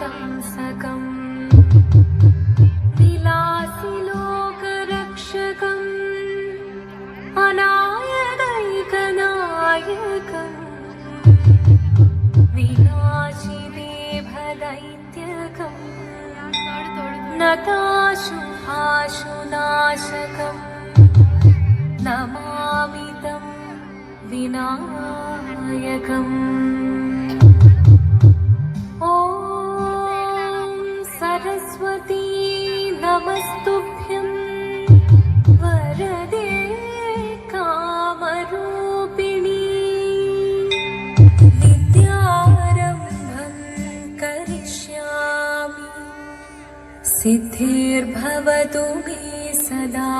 तंसकम् विलासिलोकरक्षकम् अनायनैकनायकम् विलाशिनेभदैत्यकं नताशुभाशुनाशकम् नमामितं विनायकम्। ॐ सरस्वती नमस्तुभ्यं। वरदे कामरूपिणी। नित्यां भक्तं सिद्धिर्भवतु मे सदा।